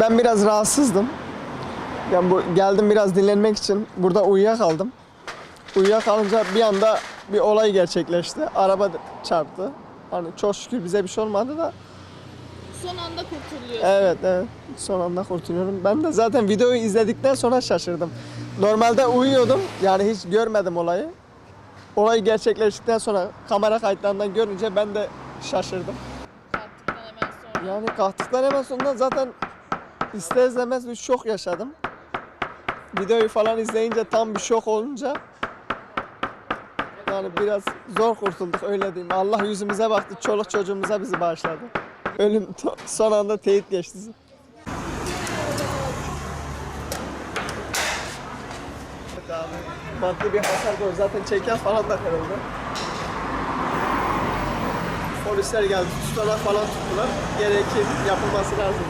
ben biraz rahatsızdım. Yani bu geldim biraz dinlenmek için burada uyuyakaldım. Uyuyakalınca bir anda bir olay gerçekleşti. Araba çarptı. Hani çok şükür bize bir şey olmadı da Son anda kurtuluyor. Evet evet. Son anda kurtuluyorum. Ben de zaten videoyu izledikten sonra şaşırdım. Normalde uyuyordum. Yani hiç görmedim olayı. Olay gerçekleştikten sonra kamera kayıtlarından görünce ben de şaşırdım. Yani kalktıktan hemen sonra zaten ister istemez bir şok yaşadım. Videoyu falan izleyince tam bir şok olunca yani biraz zor kurtulduk öyle diyeyim. Allah yüzümüze baktı, çoluk çocuğumuza bizi bağışladı. Ölüm son anda teyit geçti. Maddi bir hasar var. Zaten çeken falan da kırıldı. Polisler geldi, tutanak falan tuttular. Gerekli yapılması lazım.